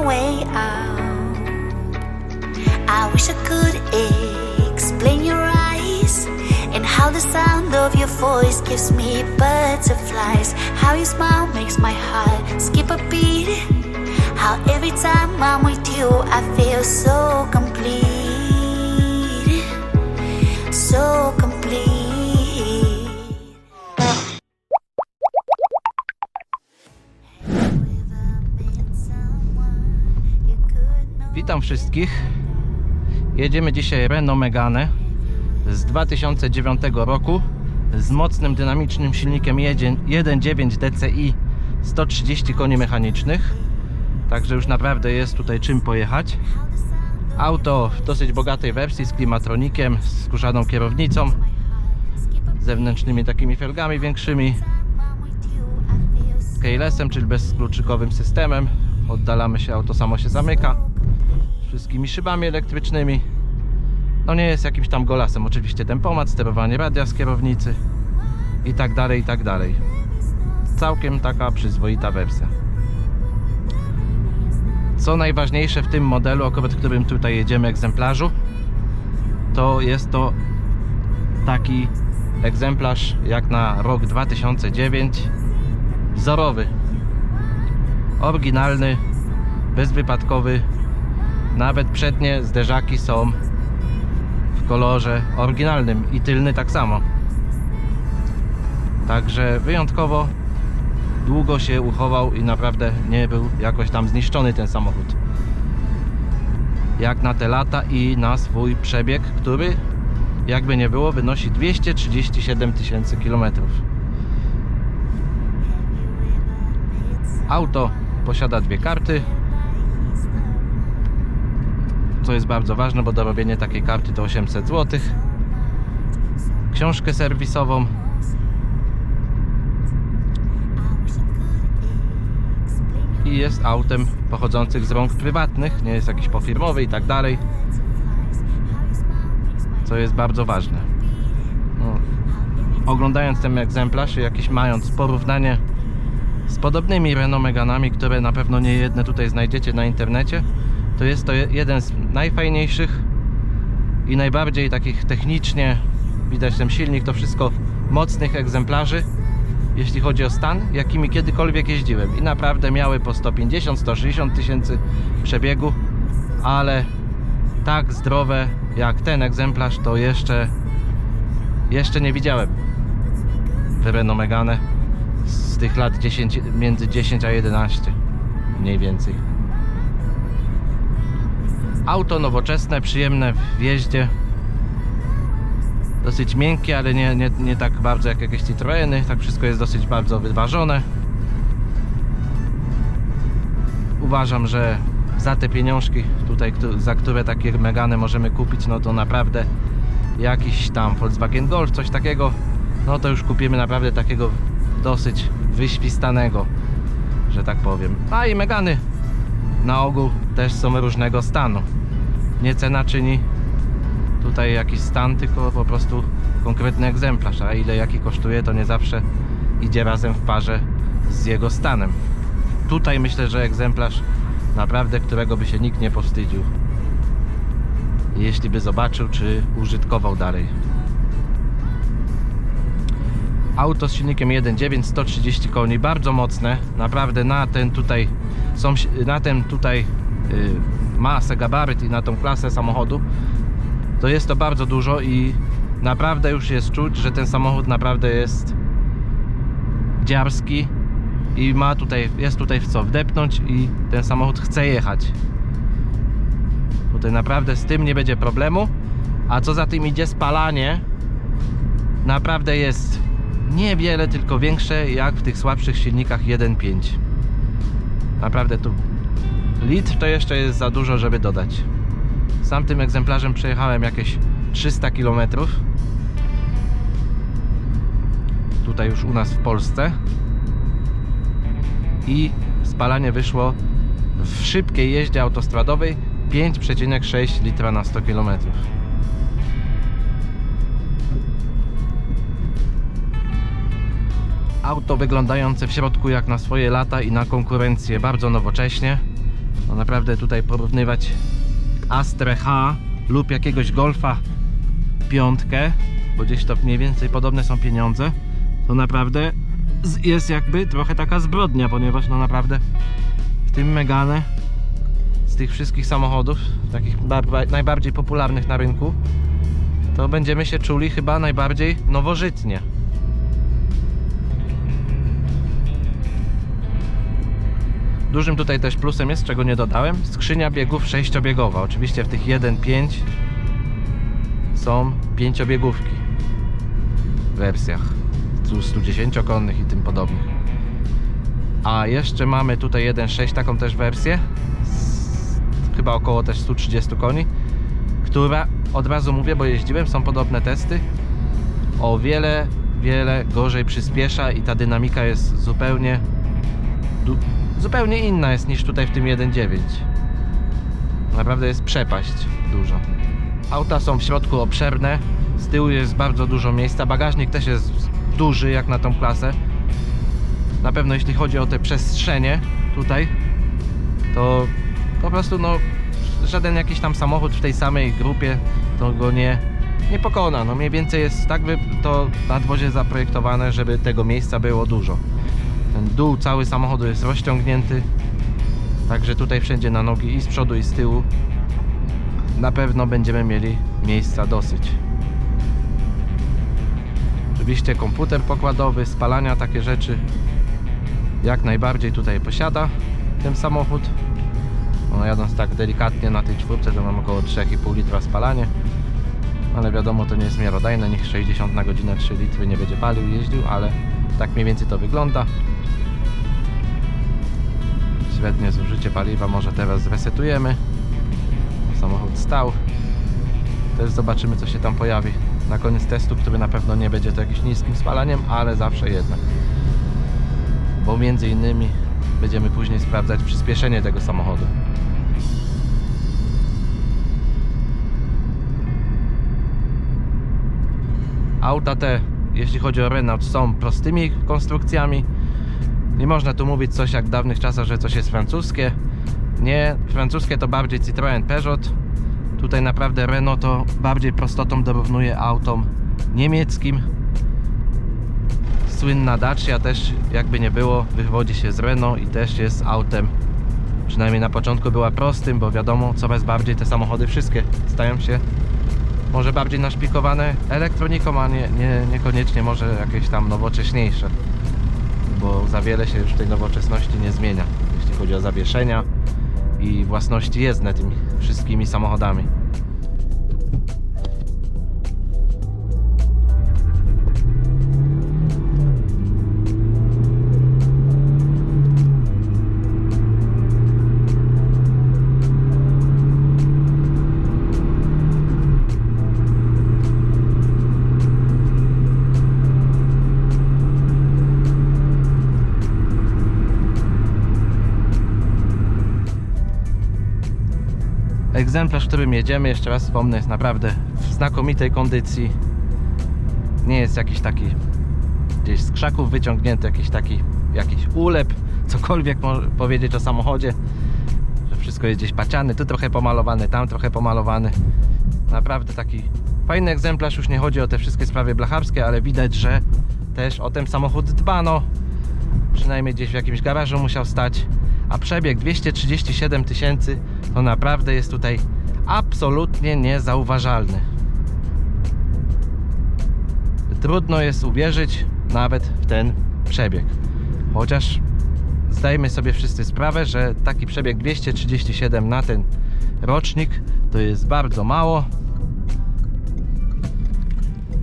way out? I wish I could explain your eyes and how the sound of your voice gives me butterflies. How your smile makes my heart skip a beat. How every time I'm with you, I feel so complete. So complete. Witam wszystkich. Jedziemy dzisiaj Renault Megane z 2009 roku z mocnym dynamicznym silnikiem 1.9 DCI 130 koni mechanicznych. Także już naprawdę jest tutaj czym pojechać. Auto w dosyć bogatej wersji z klimatronikiem, z skórzaną kierownicą, zewnętrznymi takimi felgami większymi, keylessem, czyli bezkluczykowym systemem. Oddalamy się, auto samo się zamyka. Wszystkimi szybami elektrycznymi. No nie jest jakimś tam golasem. Oczywiście tempomat, sterowanie radia z kierownicy i tak dalej, i tak dalej. Całkiem taka przyzwoita wersja. Co najważniejsze w tym modelu, akurat którym tutaj jedziemy egzemplarzu, to jest to taki egzemplarz jak na rok 2009 wzorowy oryginalny bezwypadkowy nawet przednie zderzaki są w kolorze oryginalnym i tylny tak samo. Także wyjątkowo długo się uchował i naprawdę nie był jakoś tam zniszczony ten samochód. Jak na te lata i na swój przebieg, który jakby nie było wynosi 237 tysięcy kilometrów. Auto posiada dwie karty. Co jest bardzo ważne, bo dorobienie takiej karty to 800 zł. Książkę serwisową. I jest autem pochodzących z rąk prywatnych, nie jest jakiś pofirmowy i tak dalej. Co jest bardzo ważne. No, oglądając ten egzemplarz i jakiś mając porównanie z podobnymi Renault Meganami, które na pewno nie jedne tutaj znajdziecie na internecie, to jest to je- jeden z najfajniejszych i najbardziej takich technicznie, widać ten silnik, to wszystko mocnych egzemplarzy, jeśli chodzi o stan, jakimi kiedykolwiek jeździłem. I naprawdę miały po 150-160 tysięcy przebiegu, ale tak zdrowe jak ten egzemplarz to jeszcze jeszcze nie widziałem. W Renault Megane z tych lat 10, między 10 a 11 mniej więcej auto nowoczesne, przyjemne w jeździe dosyć miękkie, ale nie, nie, nie tak bardzo jak jakieś Citroeny tak wszystko jest dosyć bardzo wyważone uważam, że za te pieniążki tutaj, za które takie Megany możemy kupić, no to naprawdę jakiś tam Volkswagen Golf, coś takiego, no to już kupimy naprawdę takiego dosyć wyświstanego, że tak powiem. A i Megany na ogół też są różnego stanu. Nie cena czyni tutaj jakiś stan, tylko po prostu konkretny egzemplarz, a ile jaki kosztuje, to nie zawsze idzie razem w parze z jego stanem. Tutaj myślę, że egzemplarz naprawdę, którego by się nikt nie powstydził. Jeśli by zobaczył, czy użytkował dalej. Auto z silnikiem 1.9, 130 koni, bardzo mocne. Naprawdę na ten tutaj są na ten tutaj masę, gabaryt i na tą klasę samochodu to jest to bardzo dużo i naprawdę już jest czuć, że ten samochód naprawdę jest dziarski i ma tutaj, jest tutaj w co wdepnąć i ten samochód chce jechać. Tutaj naprawdę z tym nie będzie problemu. A co za tym idzie spalanie naprawdę jest niewiele, tylko większe jak w tych słabszych silnikach 1.5. Naprawdę tu litr to jeszcze jest za dużo, żeby dodać. Sam tym egzemplarzem przejechałem jakieś 300 km. Tutaj już u nas w Polsce. I spalanie wyszło w szybkiej jeździe autostradowej 5,6 litra na 100 km. Auto wyglądające w środku jak na swoje lata i na konkurencję bardzo nowocześnie. No naprawdę tutaj porównywać Astrę H lub jakiegoś Golfa piątkę, bo gdzieś to mniej więcej podobne są pieniądze, to naprawdę jest jakby trochę taka zbrodnia, ponieważ no naprawdę w tym Megane z tych wszystkich samochodów, takich bar- bar- najbardziej popularnych na rynku, to będziemy się czuli chyba najbardziej nowożytnie. Dużym tutaj też plusem jest, czego nie dodałem, skrzynia biegów sześciobiegowa. Oczywiście w tych 1.5 są pięciobiegówki w wersjach 110-konnych i tym podobnych. A jeszcze mamy tutaj 1.6 taką też wersję chyba około też 130 koni, która od razu mówię, bo jeździłem, są podobne testy, o wiele, wiele gorzej przyspiesza i ta dynamika jest zupełnie zupełnie inna jest niż tutaj w tym 1.9. Naprawdę jest przepaść dużo. Auta są w środku obszerne, z tyłu jest bardzo dużo miejsca, bagażnik też jest duży jak na tą klasę. Na pewno jeśli chodzi o te przestrzenie tutaj, to po prostu no żaden jakiś tam samochód w tej samej grupie to go nie, nie pokona. No mniej więcej jest tak by to nadwozie zaprojektowane, żeby tego miejsca było dużo. Ten dół cały samochodu jest rozciągnięty, także tutaj wszędzie na nogi i z przodu i z tyłu na pewno będziemy mieli miejsca dosyć. Oczywiście komputer pokładowy, spalania, takie rzeczy jak najbardziej tutaj posiada ten samochód. No, jadąc tak delikatnie na tej czwórce to mam około 3,5 litra spalanie. Ale wiadomo to nie jest miarodajne, niech 60 na godzinę 3 litry nie będzie palił, jeździł, ale tak mniej więcej to wygląda. Średnie zużycie paliwa może teraz zresetujemy. Samochód stał. Też zobaczymy co się tam pojawi na koniec testu, który na pewno nie będzie to jakimś niskim spalaniem, ale zawsze jednak. Bo między innymi będziemy później sprawdzać przyspieszenie tego samochodu. Auta te, jeśli chodzi o Renault, są prostymi konstrukcjami. Nie można tu mówić coś jak w dawnych czasach, że coś jest francuskie. Nie, francuskie to bardziej Citroën Peugeot. Tutaj naprawdę Renault to bardziej prostotą dorównuje autom niemieckim. Słynna Dacia też, jakby nie było, wywodzi się z Renault i też jest autem, przynajmniej na początku była prostym, bo wiadomo, coraz bardziej te samochody wszystkie stają się może bardziej naszpikowane elektroniką, a nie, nie, niekoniecznie może jakieś tam nowocześniejsze, bo za wiele się już tej nowoczesności nie zmienia, jeśli chodzi o zawieszenia i własności jezdne tymi wszystkimi samochodami. Egzemplarz, którym jedziemy, jeszcze raz wspomnę, jest naprawdę w znakomitej kondycji. Nie jest jakiś taki gdzieś z krzaków wyciągnięty, jakiś taki jakiś ulep, cokolwiek mo- powiedzieć o samochodzie, że wszystko jest gdzieś paciane, tu trochę pomalowany, tam trochę pomalowany. Naprawdę taki fajny egzemplarz, już nie chodzi o te wszystkie sprawy blacharskie, ale widać, że też o ten samochód dbano. Przynajmniej gdzieś w jakimś garażu musiał stać. A przebieg 237 tysięcy to naprawdę jest tutaj absolutnie niezauważalny. Trudno jest uwierzyć nawet w ten przebieg. Chociaż zdajmy sobie wszyscy sprawę, że taki przebieg 237 na ten rocznik to jest bardzo mało.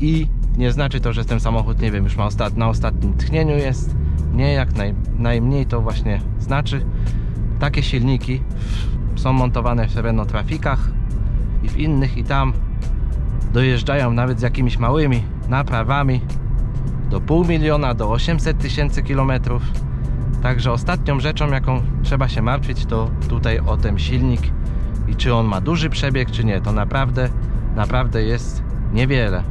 I nie znaczy to, że ten samochód, nie wiem, już ma ostat na ostatnim tchnieniu jest. Nie, jak naj najmniej to właśnie znaczy. Takie silniki są montowane w Renault Trafikach i w innych i tam dojeżdżają nawet z jakimiś małymi naprawami do pół miliona, do 800 tysięcy kilometrów. Także ostatnią rzeczą, jaką trzeba się martwić, to tutaj o ten silnik i czy on ma duży przebieg, czy nie. To naprawdę, naprawdę jest niewiele.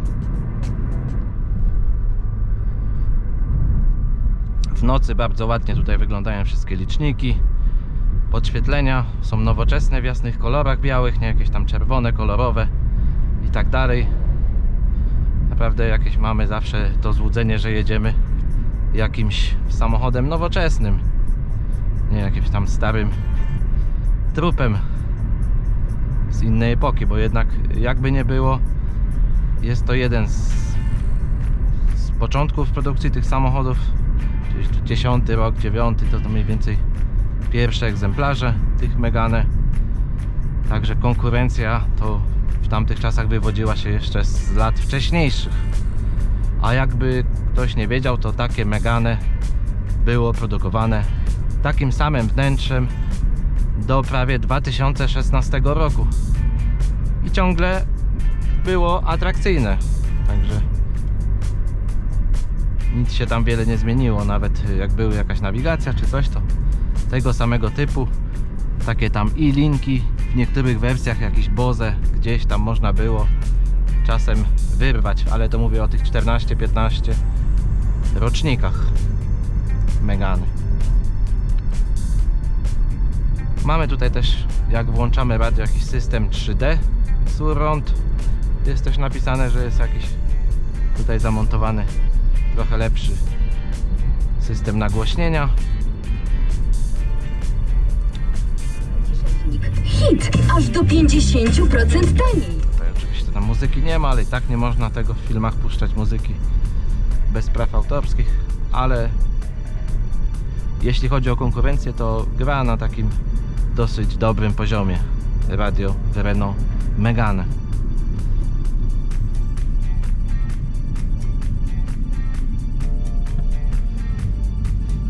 W nocy bardzo ładnie tutaj wyglądają wszystkie liczniki. Podświetlenia są nowoczesne w jasnych kolorach białych, nie jakieś tam czerwone, kolorowe i tak dalej. Naprawdę jakieś mamy zawsze to złudzenie, że jedziemy jakimś samochodem nowoczesnym, nie jakimś tam starym trupem z innej epoki, bo jednak jakby nie było, jest to jeden z, z początków produkcji tych samochodów, 10 rok, 9 to to mniej więcej pierwsze egzemplarze tych Megane. Także konkurencja to w tamtych czasach wywodziła się jeszcze z lat wcześniejszych. A jakby ktoś nie wiedział, to takie Megane było produkowane takim samym wnętrzem do prawie 2016 roku. I ciągle było atrakcyjne. Także nic się tam wiele nie zmieniło. Nawet jak były jakaś nawigacja czy coś, to tego samego typu. Takie tam i linki w niektórych wersjach jakiś Boze gdzieś tam można było czasem wyrwać, ale to mówię o tych 14-15 rocznikach Megany. Mamy tutaj też, jak włączamy radio, jakiś system 3D surround. Jest też napisane, że jest jakiś tutaj zamontowany trochę lepszy system nagłośnienia. Hit! Aż do 50% taniej! Tutaj oczywiście tam muzyki nie ma, ale i tak nie można tego w filmach puszczać muzyki bez praw autorskich, ale jeśli chodzi o konkurencję, to gra na takim dosyć dobrym poziomie radio Renault Megane.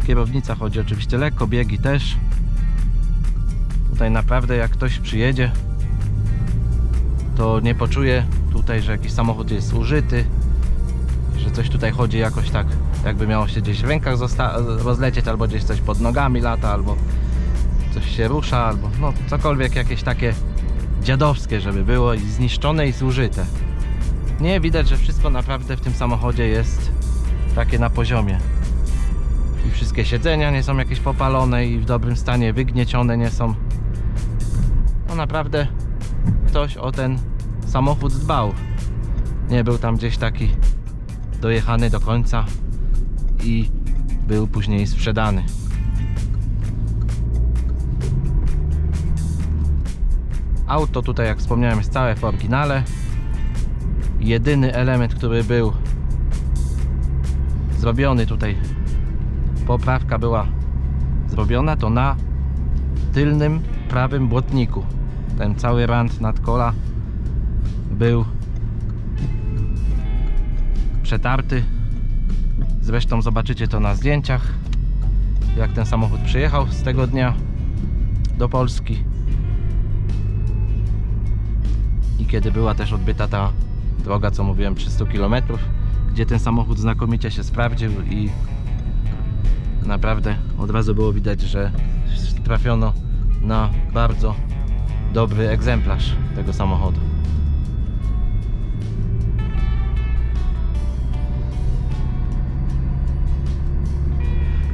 Kierownica chodzi oczywiście lekko, biegi też. Tutaj naprawdę jak ktoś przyjedzie, to nie poczuje tutaj, że jakiś samochód jest użyty, że coś tutaj chodzi jakoś tak, jakby miało się gdzieś w rękach rozlecieć, albo gdzieś coś pod nogami lata, albo coś się rusza, albo no cokolwiek jakieś takie dziadowskie, żeby było i zniszczone i zużyte. Nie, widać, że wszystko naprawdę w tym samochodzie jest takie na poziomie. I wszystkie siedzenia nie są jakieś popalone i w dobrym stanie, wygniecione nie są. No naprawdę ktoś o ten samochód dbał. Nie był tam gdzieś taki dojechany do końca i był później sprzedany. Auto tutaj, jak wspomniałem, jest całe w oryginale. Jedyny element, który był zrobiony tutaj, poprawka była zrobiona, to na tylnym prawym błotniku. Ten cały rand nad kola był przetarty. Zresztą zobaczycie to na zdjęciach, jak ten samochód przyjechał z tego dnia do Polski. I kiedy była też odbyta ta droga, co mówiłem, 300 km, gdzie ten samochód znakomicie się sprawdził i naprawdę od razu było widać, że trafiono na bardzo dobry egzemplarz tego samochodu.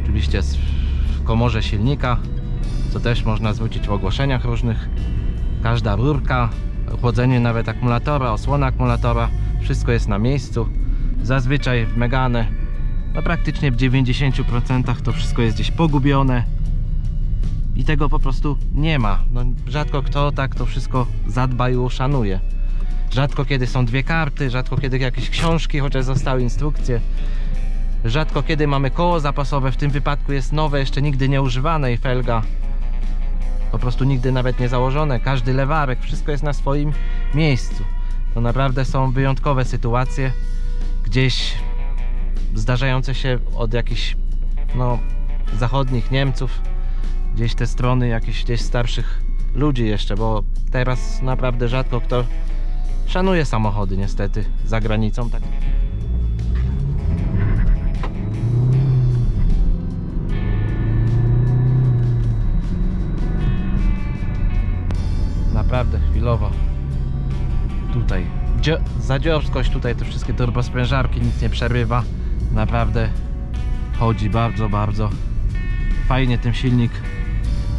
Oczywiście w komorze silnika, co też można zwrócić w ogłoszeniach różnych. Każda rurka, chłodzenie nawet akumulatora, osłona akumulatora, wszystko jest na miejscu. Zazwyczaj w Megane, no praktycznie w 90% to wszystko jest gdzieś pogubione i tego po prostu nie ma. No, rzadko kto tak to wszystko zadba i uszanuje. Rzadko kiedy są dwie karty, rzadko kiedy jakieś książki, chociaż zostały instrukcje. Rzadko kiedy mamy koło zapasowe, w tym wypadku jest nowe, jeszcze nigdy nie używane i felga po prostu nigdy nawet nie założone. Każdy lewarek, wszystko jest na swoim miejscu. To naprawdę są wyjątkowe sytuacje, gdzieś zdarzające się od jakichś no, zachodnich Niemców, gdzieś te strony jakichś gdzieś starszych ludzi jeszcze, bo teraz naprawdę rzadko kto szanuje samochody niestety za granicą. Tak. Naprawdę chwilowo tutaj dzio- za tutaj te wszystkie turbosprężarki nic nie przerywa naprawdę chodzi bardzo, bardzo fajnie ten silnik.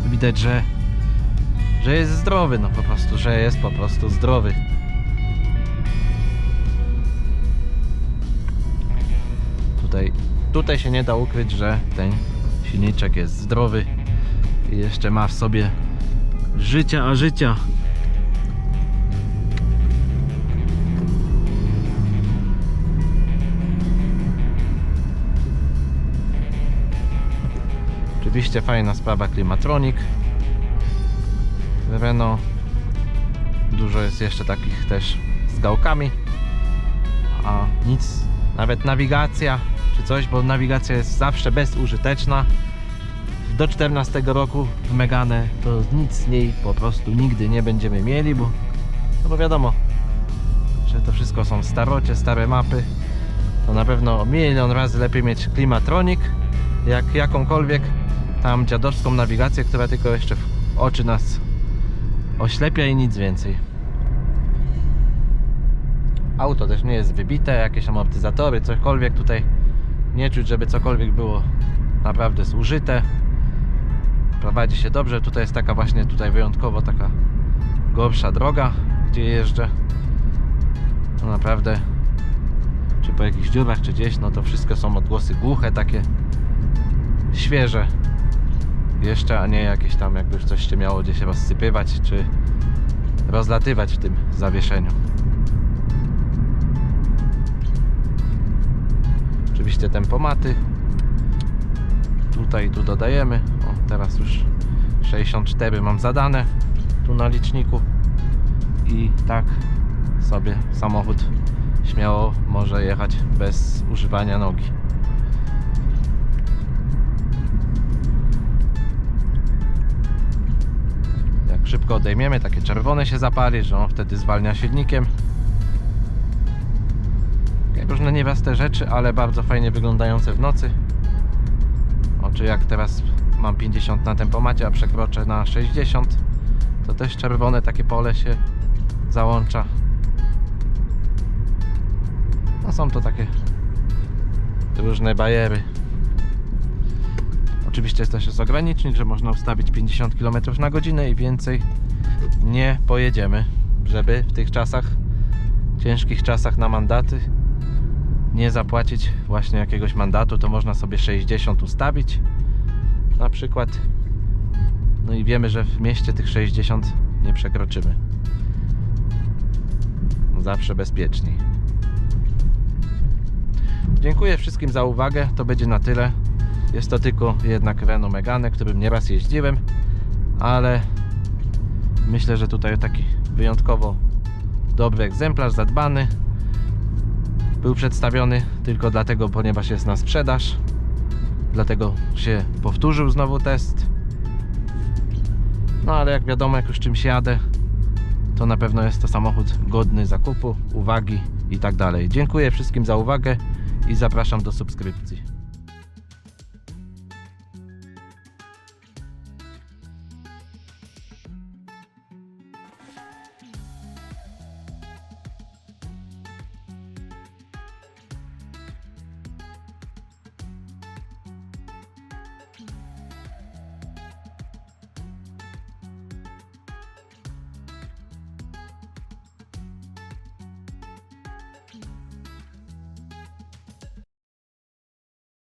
Widać, że, że jest zdrowy, no po prostu, że jest po prostu zdrowy. Tutaj, tutaj się nie da ukryć, że ten silniczek jest zdrowy i jeszcze ma w sobie życia a życia. Oczywiście fajna sprawa Klimatronic. Renault. Dużo jest jeszcze takich też z gałkami. A nic, nawet nawigacja czy coś, bo nawigacja jest zawsze bezużyteczna. Do 14 roku w Megane to nic z niej po prostu nigdy nie będziemy mieli, bo no bo wiadomo, że to wszystko są starocie, stare mapy. To na pewno milion razy lepiej mieć Klimatronic, jak jakąkolwiek tam dziadowską nawigację, która tylko jeszcze w oczy nas oślepia i nic więcej. Auto też nie jest wybite, jakieś amortyzatory, cokolwiek tutaj nie czuć, żeby cokolwiek było naprawdę zużyte. Prowadzi się dobrze, tutaj jest taka właśnie tutaj wyjątkowo taka gorsza droga, gdzie jeżdżę. No naprawdę czy po jakichś dziurach, czy gdzieś, no to wszystko są odgłosy głuche, takie świeże jeszcze, a nie jakieś tam jakby już coś się miało gdzieś rozsypywać, czy rozlatywać w tym zawieszeniu. Oczywiście tempomaty. Tutaj tu dodajemy. O, teraz już 64 mam zadane tu na liczniku. I tak sobie samochód śmiało może jechać bez używania nogi. Szybko odejmiemy, takie czerwone się zapali, że on wtedy zwalnia silnikiem. Różne niewiaste rzeczy, ale bardzo fajnie wyglądające w nocy. Oczy jak teraz mam 50 na tempomacie, a przekroczę na 60, to też czerwone takie pole się załącza. No są to takie różne bajery. Oczywiście jest też jest ogranicznik, że można ustawić 50 km na godzinę i więcej nie pojedziemy, żeby w tych czasach, ciężkich czasach na mandaty nie zapłacić właśnie jakiegoś mandatu, to można sobie 60 ustawić na przykład. No i wiemy, że w mieście tych 60 nie przekroczymy. Zawsze bezpieczniej. Dziękuję wszystkim za uwagę. To będzie na tyle. Jest to tylko jednak Renault Megane, którym nieraz jeździłem, ale myślę, że tutaj taki wyjątkowo dobry egzemplarz, zadbany. Był przedstawiony tylko dlatego, ponieważ jest na sprzedaż. Dlatego się powtórzył znowu test. No ale jak wiadomo, jak już czymś jadę, to na pewno jest to samochód godny zakupu, uwagi i tak dalej. Dziękuję wszystkim za uwagę i zapraszam do subskrypcji.